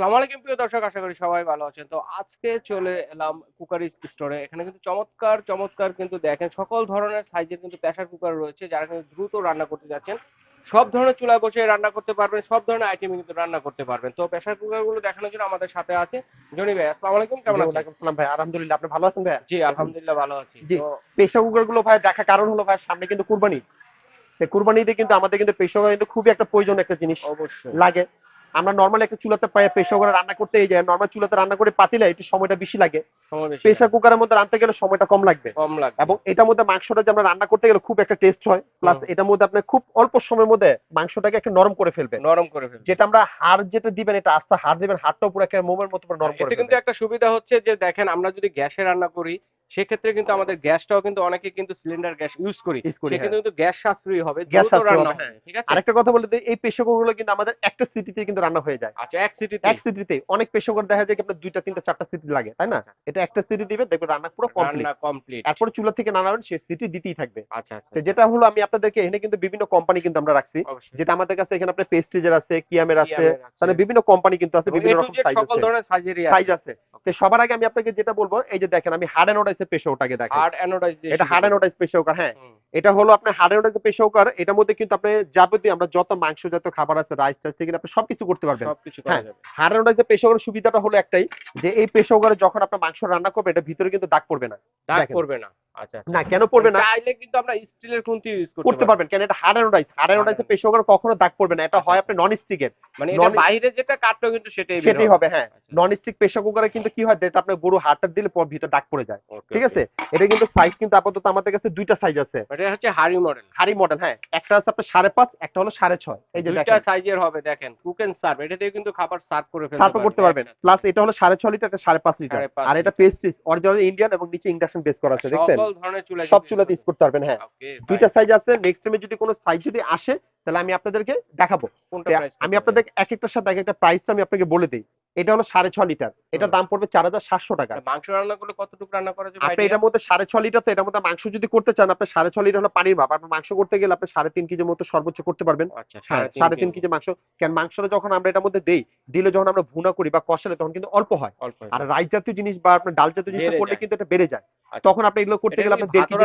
আসসালামু আলাইকুম প্রিয় দর্শক আশা করি সবাই ভালো আছেন। তো আজকে চলে এলাম কুকার স্টোরে এখানে কিন্তু চমৎকার চমৎকার কিন্তু দেখেন সকল ধরনের সাইজের কিন্তু প্রেসার কুকার রয়েছে যারা কিন্তু দ্রুত রান্না করতে যাচ্ছেন। সব ধরনের চুলায় বসে রান্না করতে পারবেন সব ধরনের আইটেম কিন্তু রান্না করতে পারবেন। তো প্রেসার কুকারগুলো দেখানোর জন্য আমাদের সাথে আছে জনি ভাই। আসসালামু আলাইকুম কেমন আছেন? ওয়ালাইকুম সালাম ভাই। আলহামদুলিল্লাহ আপনি ভালো আছেন ভাই? জি আলহামদুলিল্লাহ ভালো আছি। জি। প্রেসার কুকারগুলো ভাই দেখা কারণ হলো ভাই সামনে কিন্তু কুরবানি। কুরবানিতে কিন্তু আমাদের কিন্তু প্রেসার কুকার কিন্তু খুবই একটা প্রয়োজন একটা জিনিস অবশ্যই। লাগে। আমরা নর্মাল একটা চুলাতে প্রেসার কুকারে রান্না করতে এই যায় নর্মাল চুলাতে রান্না করে পাতিলে একটু সময়টা বেশি লাগে। প্রেসার কুকারের মধ্যে রান্নতে গেলে সময়টা কম লাগবে। কম লাগে এবং এটার মধ্যে মাংসটা যে আমরা রান্না করতে গেলে খুব একটা টেস্ট হয় প্লাস এটার মধ্যে আপনি খুব অল্প সময়ের মধ্যে মাংসটাকে একটা নরম করে ফেলবে নরম করে ফেলবে যেটা আমরা হাড় যেটা দিবেন এটা আস্তে হাড় দিবেন হাড়টাও পুরো একটা মোমের মতো পুরো নরম করে এতে কিন্তু একটা সুবিধা হচ্ছে যে দেখেন আমরা যদি গ্যাসে রান্না করি সেক্ষেত্রে কিন্তু আমাদের গ্যাসটাও কিন্তু অনেকে কিন্তু সিলিন্ডার গ্যাস ইউজ করি। সেক্ষেত্রে কিন্তু গ্যাস সাশ্রয়ী হবে গ্যাস দ্রুত রান্না হবে ঠিক আছে? আরেকটা কথা বলতে এই প্রেসার কুকারগুলো কিন্তু আমাদের একটা সিটিতে কিন্তু রান্না হয়ে যায়। আচ্ছা এক সিটিতে এক সিটিতে অনেক কুকার দেখা যায় কি আপনার দুইটা তিনটা চারটা সিটি লাগে তাই না? এটা একটা সিটি দিবে দেখবেন রান্না পুরো কমপ্লিট রান্না কমপ্লিট এরপরে চুলা থেকে নানাবেন সে সিটি দিতেই থাকবে। আচ্ছা আচ্ছা তো যেটা হলো আমি আপনাদেরকে এখানে কিন্তু বিভিন্ন কোম্পানি কিন্তু আমরা রাখছি। যেটা আমাদের কাছে এখানে আপনার পেস্টিজের আছে কিয়ামের আছে। তাহলে বিভিন্ন কোম্পানি কিন্তু আছে বিভিন্ন রকম সাইজ সকল আছে। ধরনের সাইজেরই সাইজ আছে। তো সবার আগে আমি আপনাকে যেটা বলব এই যে দেখেন আমি হার্ড অ্যানোডাইসের প্রেসার ওটাকে দেখেন। হার্ড অ্যানোডাইজ এটা হার্ড প্রেসার কুকার হ্যাঁ। এটা হলো আপনার হার্ড অ্যানোডাইস প্রেসার কুকার এটার মধ্যে কিন্তু আপনি যাবতীয় আমরা যত মাংস যত খাবার আছে রাইস টাইস থেকে আপনি সবকিছু করতে পারবেন হ্যাঁ। যাবে হার্ড অ্যানোডাইসের সুবিধাটা হলো একটাই যে এই পেশাগরে যখন আপনার মাংস রান্না করবে এটা ভিতরে কিন্তু দাগ পড়বে না দাগ। পড়বে না। না কেন পড়বে না? চাইলে কিন্তু আমরা স্টিলের খুন্তি ইউজ করতে করতে পারবেন। কেন এটা হার্ড অ্যানোডাইস হার্ড অ্যানোডাইসের প্রেসার কুকার কখনো দাগ পড়বে না। এটা আচ্ছা, হয় আচ্ছা। আপনি নন স্টিকের মানে এটা বাইরে যেটা কাটলো কিন্তু সেটাই সেটাই হবে। হ্যাঁ। আচ্ছা। নন স্টিক প্রেসার কুকারে কিন্তু কি হয়? যেটা আপনার গরু দিলে ভিতরে দাগ পড়ে যায়। ঠিক আছে? এটা কিন্তু সাইজ কিন্তু আপাতত আমাদের কাছে দুইটা সাইজ আছে। এটা হচ্ছে হাড়ি মডেল হাড়ি মডেল হ্যাঁ। একটা আছে আপনার সাড়ে পাঁচ একটা হলো সাড়ে ছয়। এই যে দুইটা সাইজের হবে দেখেন। কুক এন্ড সার্ভ এটা দিয়ে কিন্তু খাবার সার্ভ করে ফেলতে সার্ভ করতে পারবেন। প্লাস এটা হলো সাড়ে ছয় লিটার এটা সাড়ে পাঁচ লিটার। আর এটা। পেস্ট্রিজ অরিজিনাল ইন্ডিয়ান এবং নিচে ইন্ডাকশন বেস করা আছে দেখছেন? সব চুলাতে ইউজ করতে পারবেন হ্যাঁ। দুইটা সাইজ আছে নেক্সট টাইমে যদি কোনো সাইজ যদি আসে তাহলে আমি আপনাদেরকে দেখাবো। কোনটা আমি আপনাদের এক একটার সাথে এক একটা প্রাইসটা আমি আপনাকে বলে দিই। এটা হলো সাড়ে ছ লিটার। এটা হুম। দাম পড়বে চার হাজার সাতশো টাকা। মাংস রান্না করলে কতটুকু রান্না করা যাবে আপনি এটার মধ্যে সাড়ে ছয় লিটার তো এটার মধ্যে মাংস যদি করতে চান আপনি সাড়ে ছয় লিটার হলো পানির ভাব আপনি মাংস করতে গেলে আপনি সাড়ে তিন কেজির মতো সর্বোচ্চ করতে পারবেন। আচ্ছা হ্যাঁ সাড়ে তিন কেজি। মাংস। কেন মাংসটা যখন আমরা এটার মধ্যে দেই দিলে যখন আমরা ভুনা করি বা কষালে তখন কিন্তু অল্প হয়। আর রাইস জাতীয় জিনিস বা আপনার ডাল জাতীয় জিনিসটা বেড়ে করলে কিন্তু এটা বেড়ে যায়। আচ্ছা। তখন আপনি এগুলো করতে গেলে কি আপনার দেড় কেজি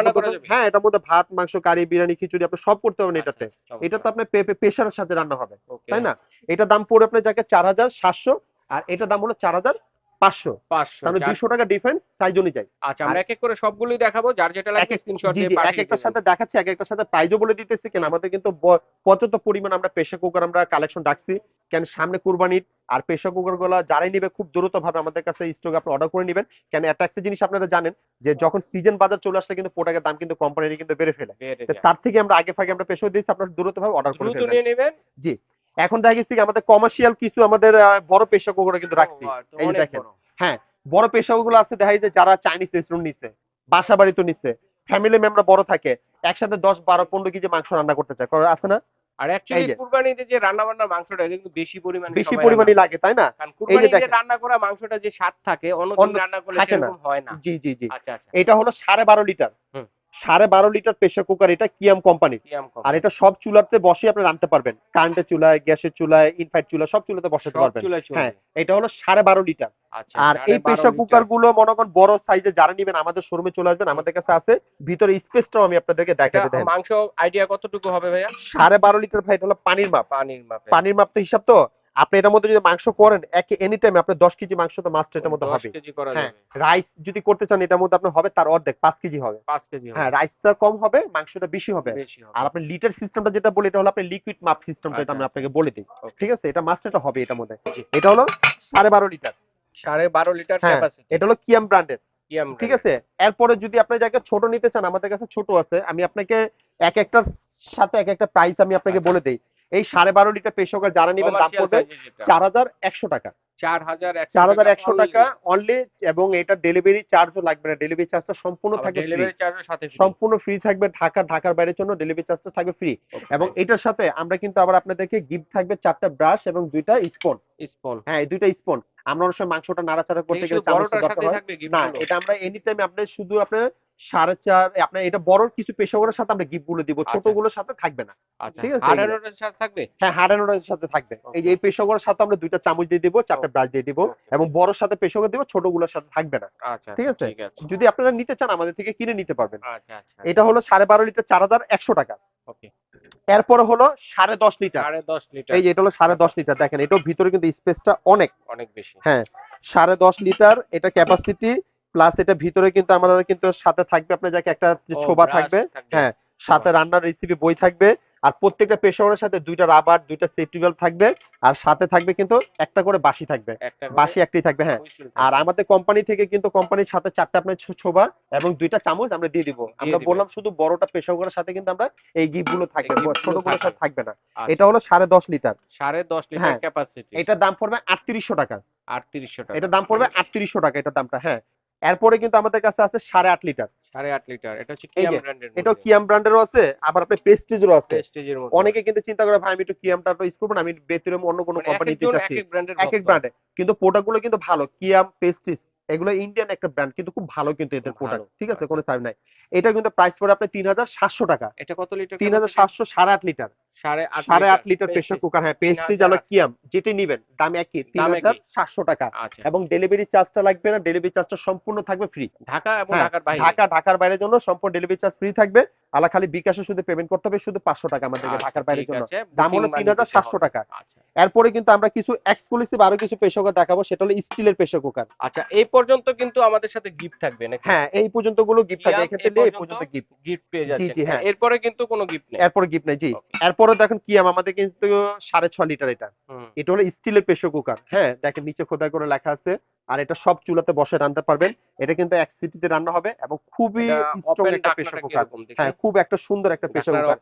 হ্যাঁ এটার মধ্যে ভাত মাংস কারি বিরিয়ানি খিচুড়ি আপনি সব করতে পারবেন এটাতে। আচ্ছা, এটা তো আপনার প্রেশারের সাথে রান্না হবে তাই না? এটা দাম পড়ে আপনার জায়গায় চার হাজার সাতশো আর এটার দাম হলো চার হাজার পাঁচশো। 500 তাহলে দুশো টাকা ডিফারেন্স সাইজ অনুযায়ী আচ্ছা আমরা এক এক করে সবগুলোই দেখাবো যার যেটা এক- স্ক্রিনশট দিয়ে এক একটার সাথে দেখাচ্ছি এক একটার সাথে প্রাইজও বলে দিতেছি কেন আমাদের কিন্তু পর্যাপ্ত পরিমাণ আমরা প্রেশার কুকার আমরা কালেকশন রাখছি। কেন সামনে কুরবানির আর প্রেশার কুকারগুলো যারাই নিবে খুব দ্রুত ভাবে আমাদের কাছে স্টক আপনি অর্ডার করে নেবেন। কেন এটা একটা জিনিস আপনারা জানেন যে যখন সিজন বাজার চলে আসলে কিন্তু প্রোডাক্টের দাম কিন্তু কোম্পানির কিন্তু বেড়ে ফেলে। তার থেকে আমরা আগে ফাগে আমরা প্রেশার দিচ্ছি আপনারা দ্রুত ভাবে অর্ডার করে নেবেন এখন দেখা গেছে আমাদের কমার্শিয়াল কিছু আমাদের বড় কুকার কিন্তু রাখছি। এই দেখেন। হ্যাঁ বড় পেশা গুলো আছে দেখা যায় যারা চাইনিজ রেস্টুরেন্ট নিচ্ছে বাসা বাড়ি তো নিচ্ছে ফ্যামিলি মেম্বার বড় থাকে একসাথে দশ বারো পনেরো কেজি মাংস রান্না করতে চায়। আছে না? আর অ্যাকচুয়ালি কুরবানিতে যে রান্না বান্নার মাংসটা এটা কিন্তু বেশি পরিমাণে বেশি পরিমাণে লাগে তাই না? এই যে রান্না করা মাংসটা যে স্বাদ থাকে অন্য রান্না করলে। সেরকম হয় না। জি জি জি। আচ্ছা আচ্ছা। এটা হলো সাড়ে বারো লিটার। হুম। সাড়ে বারো লিটার প্রেশার কুকার এটা কিয়াম কোম্পানি আর এটা সব চুলাতে বসে আপনি রান্নতে পারবেন। কারেন্টের চুলায় গ্যাসের চুলায় ইনফাইট চুলা সব চুলাতে বসাতে পারবেন। হ্যাঁ এটা হলো সাড়ে বারো লিটার। আচ্ছা আর এই প্রেশার কুকারগুলো মনে করেন বড় সাইজে যারা নিবেন আমাদের শোরুমে চলে আসবেন আমাদের কাছে আছে। ভিতরে স্পেসটাও আমি আপনাদেরকে দেখাতে দেন মাংস আইডিয়া কতটুকু হবে ভাইয়া? সাড়ে বারো লিটার ভাই এটা হলো পানির মাপ। পানির মাপ। পানির মাপ তো হিসাব তো? আপনি এটার মধ্যে যদি মাংস করেন এক এনি টাইম আপনার দশ কেজি মাংস তো মাস্ট এটার মধ্যে হবে। হ্যাঁ রাইস যদি করতে চান এটার মধ্যে আপনার হবে তার অর্ধেক পাঁচ কেজি হবে। 5 কেজি হ্যাঁ রাইসটা কম হবে মাংসটা বেশি হবে। আর আপনি লিটার সিস্টেমটা যেটা বলি এটা হলো আপনি লিকুইড মাপ সিস্টেমটা এটা আমি আচ্ছা, আপনাকে বলে দিই। ঠিক আছে? এটা মাস্ট এটা হবে এটার মধ্যে। এটা হলো সাড়ে বারো লিটার সাড়ে বারো লিটার হ্যাঁ, ক্যাপাসিটি এটা হলো কিয়াম ব্র্যান্ডের ঠিক আছে? এরপরে যদি আপনি জায়গায় ছোট নিতে চান আমাদের কাছে ছোট আছে আমি আপনাকে এক একটার সাথে এক একটা প্রাইস আমি আপনাকে আচ্ছা। বলে দিই। এই সাড়ে বারো লিটার পেশকার যারা নেবেন দাম পড়বে চার হাজার একশো টাকা। চার হাজার একশো টাকা অনলি এবং এটা ডেলিভারি চার্জও লাগবে না। ডেলিভারি চার্জটা সম্পূর্ণ থাকবে। সম্পূর্ণ ফ্রি থাকবে ঢাকা ঢাকার বাইরের জন্য ডেলিভারি চার্জটা থাকবে ফ্রি এবং এটার সাথে আমরা কিন্তু আবার আপনাদেরকে গিফট থাকবে চারটা ব্রাশ এবং দুইটা স্পন স্পন হ্যাঁ দুইটা স্পন আমরা অনেক সময় মাংসটা নাড়াচাড়া করতে গেলে শুধু চামচ দরকার হয়। না এটা আমরা এনি টাইম আপনি শুধু আপনি সাড়ে চার আপনার এটা বড় কিছু সাথে আমরা গিফটগুলো দিব আচ্ছা। সাথে থাকবে না। আচ্ছা ঠিক আছে, হার্ড সাথে থাকবে? হ্যাঁ সাথে থাকবে। এই যে এই সাথে আমরা দুইটা চামচ দিয়ে দিব চারটা ব্রাশ দিয়ে দিব এবং বড়র সাথে দিব সাথে থাকবে না। আচ্ছা ঠিক আছে? যদি আপনারা নিতে চান আমাদের থেকে কিনে নিতে পারবেন। আচ্ছা আচ্ছা। এটা হলো সাড়ে বারো লিটার চার হাজার একশো টাকা। ওকে এরপরে হলো সাড়ে দশ লিটার। সাড়ে দশ লিটার। এই যে এটা হলো সাড়ে দশ লিটার। দেখেন এটাও ভিতরে কিন্তু স্পেসটা অনেক। অনেক বেশি। হ্যাঁ সাড়ে দশ লিটার এটা ক্যাপাসিটি প্লাস এটা ভিতরে কিন্তু আমাদের কিন্তু সাথে থাকবে আপনার যাকে একটা ছোবা থাকবে হ্যাঁ সাথে রান্নার রেসিপি বই থাকবে আর প্রত্যেকটা প্রেশারের সাথে দুইটা রাবার দুইটা সেফটি বেল্ট থাকবে আর সাথে থাকবে কিন্তু একটা করে বাসি থাকবে। বাসি একটাই থাকবে হ্যাঁ। আর আমাদের কোম্পানি থেকে কিন্তু কোম্পানির সাথে চারটা আপনার ছোবা এবং দুইটা চামচ আমরা দিয়ে দিব। আমরা বললাম শুধু বড়টা প্রেশার কুকারের সাথে কিন্তু আমরা এই গিফটগুলো থাকবে gift গুলো সাথে থাকবে। না। আচ্ছা, এটা হলো সাড়ে দশ লিটার। সাড়ে দশ লিটার ক্যাপাসিটি এটার দাম পড়বে আটত্রিশশো টাকা। আটত্রিশশো টাকা। এটার দাম পড়বে আটত্রিশশো টাকা এটার দামটা হ্যাঁ। এরপরে কিন্তু আমাদের কাছে আছে সাড়ে আট লিটার। সাড়ে আট লিটার। এটা হচ্ছে কিয়াম ব্র্যান্ডের এটাও কিয়াম ব্র্যান্ডেরও আছে আবার আপনার পেস্টিজেরও আছে। স্টেজের মধ্যে। অনেকে কিন্তু চিন্তা করে ভাই আমি একটু কিয়ামটা ইউজ করব না আমি অন্য কোনো কোম্পানি নিতে চাচ্ছি। এক এক ব্র্যান্ডের এক এক ব্র্যান্ডে কিন্তু প্রোডাক্টগুলো কিন্তু ভালো। কিয়াম পেস্টিস এগুলো ইন্ডিয়ান একটা ব্র্যান্ড কিন্তু খুব ভালো কিন্তু এদের প্রোডাক্ট ঠিক আছে আচ্ছা। কোনো সাইড নাই। এটা কিন্তু প্রাইস পড়ে আপনি তিন হাজার সাতশো টাকা। এটা কত লিটার তিন হাজার সাতশো সাড়ে আট লিটার। সাড়ে আট লিটার প্রেশার কুকার হ্যাঁ পেস্টিজ 3000 কিয়াম যেটি নিবেন দাম একই তিন দাম হাজার সাতশো টাকা। আচ্ছা। এবং ডেলিভারি চার্জটা লাগবে না ডেলিভারি চার্জটা সম্পূর্ণ থাকবে ফ্রি ঢাকা এবং হ্যাঁ, ঢাকার বাইরে। ঢাকা ঢাকার বাইরের জন্য সম্পূর্ণ ডেলিভারি চার্জ ফ্রি থাকবে। আলা খালি বিকাশে শুধু পেমেন্ট করতে হবে শুধু পাঁচশো টাকা আমাদেরকে আচ্ছা, ঢাকার বাইরের জন্য। দাম হলো তিন হাজার সাতশো টাকা। আচ্ছা। এরপরে কিন্তু আমরা কিছু এক্সক্লুসিভ আরও কিছু প্রেশার কুকার দেখাবো সেটা হলো স্টিলের প্রেশার কুকার আচ্ছা এই পর্যন্ত কিন্তু আমাদের সাথে গিফট থাকবে নাকি? হ্যাঁ এই পর্যন্তগুলো গিফট থাকবে এখান এই থেকে এই পর্যন্ত গিফট গিফট পেয়ে জি, যাচ্ছে জি, হ্যাঁ। এরপরে কিন্তু কোনো গিফট নেই। এরপরে গিফট নাই জি. এরপরে দেখেন কিয়াম আমাদের কিন্তু সাড়ে ছ লিটার এটা। এটা হলো স্টিলের প্রেশার কুকার হ্যাঁ দেখেন নিচে খোদাই করে লেখা আছে আর এটা সব চুলাতে বসে রান্না পারবেন। এটা কিন্তু এক সিটিতে রান্না হবে এবং খুবই স্ট্রং একটা প্রেসার কুকার হ্যাঁ খুব একটা সুন্দর একটা প্রেসার কুকার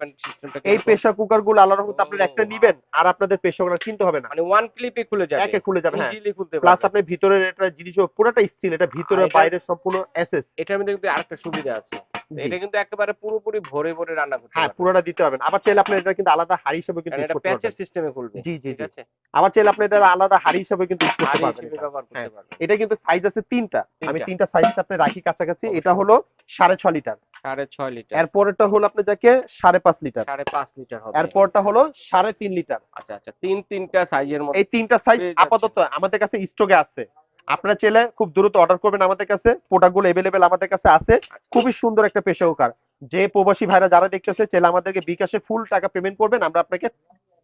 এই প্রেসার কুকারগুলো আল্লাহর রহমতে আপনি একটা নেবেন আর আপনাদের প্রেসার কুকার কিনতে হবে না। মানে ওয়ান ক্লিপে খুলে যাবে। একে খুলে যাবে হ্যাঁ। ইজিলি খুলতে প্লাস আপনি ভিতরের এটা জিনিস পুরোটা স্টিল এটা ভিতরে বাইরে সম্পূর্ণ এসএস এটার মধ্যে কিন্তু আরেকটা সুবিধা আছে। এটা কিন্তু একেবারে পুরোপুরি ভরে ভরে রান্না করতে হ্যাঁ পুরোটা দিতে পারবেন। আবার চাইলে আপনি এটা কিন্তু আলাদা হাড়ি হিসেবে কিন্তু এটা প্যাচের সিস্টেমে খুলবে জি জি ঠিক জি। আছে? আবার চাইলে আপনি এটা আলাদা হাড়ি হিসেবে কিন্তু use করতে হাড়ি পারবেন এটা। হ্যাঁ। কিন্তু সাইজ আছে তিনটা। আমি তিনটা। সাইজ আপনি রাখি কাছাকাছি. এটা হলো সাড়ে ছ লিটার। সাড়ে ছয় লিটার। এরপরটা হলো আপনি যাকে সাড়ে পাঁচ লিটার। সাড়ে পাঁচ লিটার হবে। এরপরটা হলো সাড়ে তিন লিটার। আচ্ছা আচ্ছা। তিন তিনটা সাইজের মধ্যে এই তিনটা সাইজ আপাতত আমাদের কাছে স্টকে আছে। আপনারা চাইলে খুব দ্রুত অর্ডার করবেন আমাদের কাছে। প্রোডাক্টগুলো এভেলেবেল আমাদের কাছে আছে। খুবই সুন্দর একটা প্রেশার কুকার যে প্রবাসী ভাইরা যারা দেখতেছে চাইলে আমাদেরকে বিকাশে ফুল টাকা পেমেন্ট করবেন। আমরা আপনাকে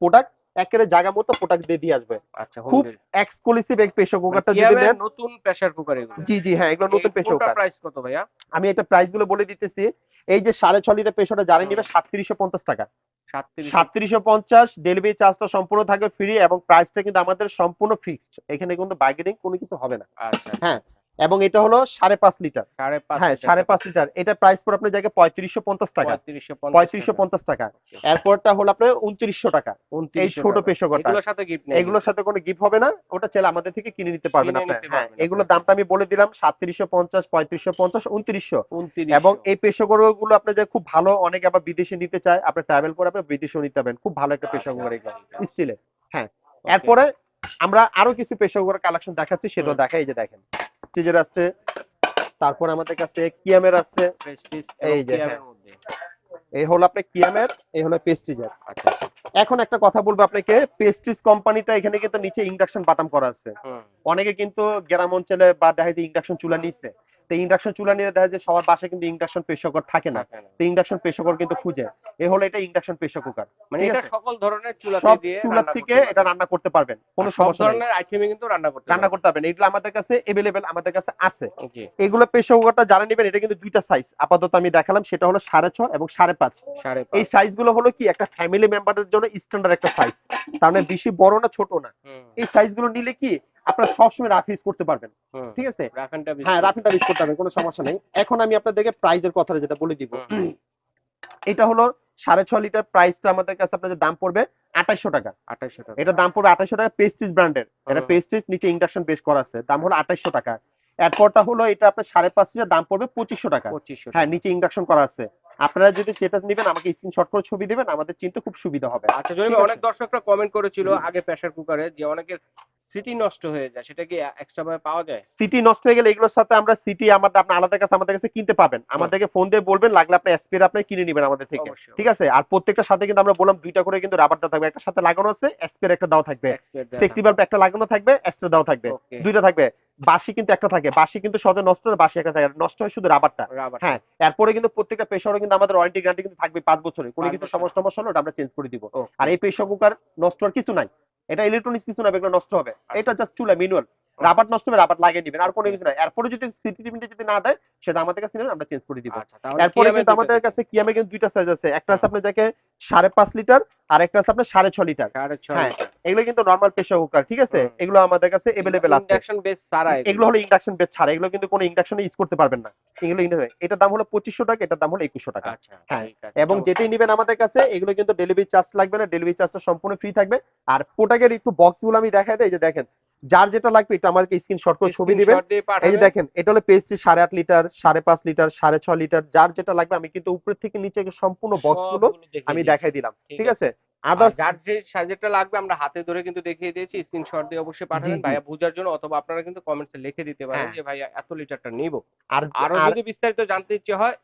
প্রোডাক্ট একেবারে জায়গা মতো প্রোডাক্ট দিয়ে দিয়ে আসবে। আচ্ছা খুব এক্সক্লুসিভ এই প্রেশার কুকারটা যদি নেন নতুন প্রেসার কুকার এগুলো? জি জি হ্যাঁ এগুলো নতুন প্রেশার কুকার প্রাইস কত ভাইয়া? আমি একটা প্রাইসগুলো বলে দিতেছি। এই যে সাড়ে ছ লিটার প্রেশারটা জারি নিবে সাতত্রিশশো পঞ্চাশ টাকা। সাতত্রিশ সাতত্রিশশো। পঞ্চাশ ডেলিভারি চার্জটা সম্পূর্ণ থাকবে ফ্রি এবং প্রাইসটা কিন্তু আমাদের সম্পূর্ণ ফিক্সড এখানে কিন্তু বার্গেনিং কোনো কিছু হবে না। আচ্ছা। হ্যাঁ, এবং এটা হলো সাড়ে পাঁচ লিটার। হ্যাঁ সাড়ে পাঁচ লিটার। এটা প্রাইস পড়ে আপনার জায়গায় পঁয়ত্রিশশো পঞ্চাশ টাকা। পঁয়ত্রিশশো পঞ্চাশ টাকা। এরপরটা হলো আপনার উনত্রিশশো টাকা। এই ছোট প্রেশার কুকারটা এগুলোর সাথে গিফট এগুলোর সাথে কোনো গিফট হবে না। ওটা চাইলে আমাদের থেকে কিনে নিতে পারবেন আপনার হ্যাঁ এগুলোর দামটা আমি বলে দিলাম সাতত্রিশশো পঞ্চাশ পঁয়ত্রিশশো পঞ্চাশ উনত্রিশশো। এবং এই প্রেশারগুলো আপনার যে খুব ভালো অনেকে আবার বিদেশে নিতে চায়। আপনি ট্রাভেল করে আপনি বিদেশেও নিতে পারবেন। খুব ভালো একটা প্রেশার কুকার এগুলো স্টিলের হ্যাঁ এরপরে আমরা আরও কিছু প্রেশার কুকার কালেকশন দেখাচ্ছি হুম। দেখাই এই যে দেখেন। চিজের আছে তারপর আমাদের কাছে কিয়ামের আছে। এই যে, হ্যাঁ। এই হলো আপনি কিয়ামের এই হলো পেস্টিজের আচ্ছা এখন একটা কথা বলব আপনাকে পেস্টিজ কোম্পানিটা এখানে কিন্তু নিচে ইন্ডাকশন বাটাম করা আছে। অনেকে কিন্তু গ্রাম অঞ্চলে বা দেখা যায় ইন্ডাকশন চুলা নিচ্ছে তো ইন্ডাকশন চুলা নিয়ে দেখা যায় সবার বাসায় কিন্তু ইন্ডাকশন প্রেশার কুকার থাকে না। তো ইন্ডাকশন প্রেশার কুকার কিন্তু খুঁজে। এ হলো এটা ইন্ডাকশন প্রেশার কুকার মানে এটা সকল ধরনের চুলাতে দিয়ে চুলা থেকে এটা রান্না করতে পারবেন। কোনো সমস্যা নেই। ধরনের আইটেমে কিন্তু রান্না করতে রান্না করতে পারবেন। এগুলো আমাদের কাছে এভেলেবেল আমাদের কাছে আছে। এগুলো প্রেশার কুকারটা যারা নেবেন এটা কিন্তু দুইটা সাইজ আপাতত আমি দেখালাম সেটা হলো সাড়ে ছ এবং সাড়ে পাঁচ। সাড়ে এই পাঁচ। সাইজগুলো হলো কি? একটা ফ্যামিলি মেম্বারদের জন্য স্ট্যান্ডার্ড একটা সাইজ তার মানে বেশি বড় না ছোট না। এই সাইজগুলো নিলে কি? আপনারা সবসময় রাফ ইউজ করতে পারবেন। ঠিক আছে? হ্যাঁ রাফিনটা ইউজ করতে পারবেন কোনো সমস্যা নেই। এখন আমি আপনাদেরকে প্রাইজের কথাটা যেটা বলে দিব। এটা হলো সাড়ে ছ লিটার প্রাইসটা আমাদের কাছে আপনাদের দাম পড়বে আঠাইশো টাকা। টাকা। এটা দাম পড়বে আঠাইশো টাকা পেস্টিজ ব্র্যান্ডের এটা হুম। পেস্টিজ নিচে ইন্ডাকশন বেস করা আছে। দাম হলো আঠাইশো টাকা। এরপরটা হলো এটা আপনার সাড়ে পাঁচ লিটার দাম পড়বে পঁচিশশো টাকা। হ্যাঁ নিচে ইন্ডাকশন করা আছে। আপনারা যদি চেতা নেবেন আমাকে স্ক্রিনশট করে ছবি দিবেন আমাদের চিনতে খুব সুবিধা হবে। আচ্ছা অনেক দর্শকরা কমেন্ট করেছিল আগে প্রেসার কুকারে যে অনেকের সিটি নষ্ট হয়ে যায় সেটা কি এক্সট্রা ভাবে পাওয়া যায়? সিটি নষ্ট হয়ে গেলে এগুলোর সাথে আমরা সিটি আমাদের আপনি আলাদা কাছে আমাদের কাছে কিনতে পাবেন। আমাদেরকে ফোন দিয়ে বলবেন লাগলে আপনি স্প্রে আপনি কিনে নেবেন আমাদের থেকে। ঠিক আছে? আর প্রত্যেকটার সাথে কিন্তু আমরা বললাম দুইটা করে কিন্তু রাবার দেওয়া থাকবে। একটা সাথে লাগানো আছে স্প্রে একটা দাও থাকবে। সেফটি বাল্ব একটা লাগানো থাকবে এক্সট্রা দাও থাকবে। দুইটা থাকবে। বাসি কিন্তু একটা থাকে। বাসি কিন্তু সহজে নষ্ট হয় বাসি একটা থাকে। নষ্ট হয় শুধু রাবারটা রাবার হ্যাঁ এরপরে কিন্তু প্রত্যেকটা প্রেশারও কিন্তু আমাদের ওয়ারেন্টি গ্যারান্টি কিন্তু থাকবে পাঁচ বছরের। কোনো কিন্তু। সমস্যা সমস্যা হলে আমরা চেঞ্জ করে দিব। আর এই প্রেশার কুকার নষ্ট হওয়ার কিছু নাই। এটা ইলেকট্রনিক্স কিছু না এগুলো নষ্ট হবে আচ্ছা। এটা জাস্ট চুলা ম্যানুয়াল রাবার নষ্ট হবে রাবার লাগিয়ে দিবেন। আর কোনো কিছু নাই এরপরে যদি সিটি টিভিতে যদি না দেয় সেটা আমাদের কাছে নেবেন আমরা চেঞ্জ করে দিব। আচ্ছা এরপরে কিন্তু আমাদের? কাছে কিয়ামে কিন্তু দুইটা সাইজ আছে। একটা আছে আপনি দেখে সাড়ে পাঁচ লিটার আর একটা আছে আপনার সাড়ে ছ লিটার। হ্যাঁ। এগুলো কিন্তু নর্মাল প্রেশার কুকার ঠিক আছে? এগুলো আমাদের কাছে এভেলেবেল আছে। ইন্ডাকশন বেস ছাড়া এগুলো হলো ইন্ডাকশন বেস ছাড়া। এগুলো কিন্তু কোনো ইন্ডাকশনে ইউজ করতে পারবেন না। এগুলো এটার দাম হলো পঁচিশশো টাকা এটার দাম হলো একুশশো টাকা। আচ্ছা হ্যাঁ, এবং। যেটাই নেবেন আমাদের কাছে এগুলো কিন্তু ডেলিভারি চার্জ লাগবে না। ডেলিভারি চার্জটা সম্পূর্ণ ফ্রি থাকবে। আর প্রোডাক্টের একটু বক্সগুলো আমি দেখাই দেই এই যে দেখেন যার যেটা লাগবে একটু আমাদেরকে স্ক্রিনশট করে ছবি দিবেন। এই যে দেখেন এটা হলো পেস্ট্রি সাড়ে আট লিটার সাড়ে পাঁচ লিটার সাড়ে ছ লিটার যার যেটা লাগবে আমি কিন্তু উপর থেকে নিচে সম্পূর্ণ বক্সগুলো আমি দেখাই দিলাম। ঠিক আছে। আছে আর আদার্স যার যে সাজেটটা লাগবে আমরা হাতে ধরে কিন্তু দেখিয়ে দিয়েছি স্ক্রিনশট দিয়ে অবশ্যই পাঠাবেন। ভাইয়া বুঝার জন্য অথবা আপনারা কিন্তু কমেন্টসে লিখে দিতে পারেন হ্যাঁ। যে ভাইয়া এত লিটারটা নিব। আর আরও যদি বিস্তারিত জানতে ইচ্ছে হয়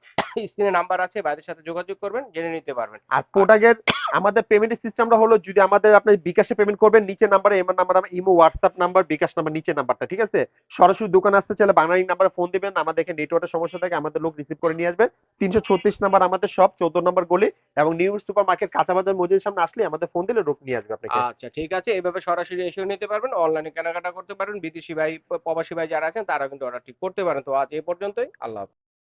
স্ক্রিনে নাম্বার আছে ভাইদের সাথে যোগাযোগ করবেন জেনে নিতে পারবেন। আর প্রোডাক্টের আমাদের পেমেন্টের সিস্টেমটা হলো যদি আমাদের আপনি বিকাশে পেমেন্ট করবেন নিচে নাম্বারে এমআর নাম্বার আমার Imo WhatsApp number bKash number নিচে নাম্বারটা ঠিক আছে? সরাসরি দোকানে আসতে চাইলে বাঙালি নাম্বারে ফোন দিবেন আমাদের নেটওয়ার্কের সমস্যা থাকে আমাদের লোক রিসিভ করে নিয়ে আসবে। তিনশো ছত্রিশ নাম্বার আমাদের সব চোদ্দ নম্বর গলি এবং নিউ সুপার মার্কেট কাঁচা বাজার মসজিদের সামনে আসলে আমাদের ফোন দিলে রূপ নিয়ে আসবে আপনাকে। আচ্ছা ঠিক আছে। এইভাবে সরাসরি এসেও নিতে পারবেন অনলাইনে কেনাকাটা করতে পারেন বিদেশি ভাই, প্রবাসী ভাই যারা আছেন তারা কিন্তু অর্ডারটি করতে পারেন। তো আজ এই পর্যন্তই। আল্লাহ হাফেজ।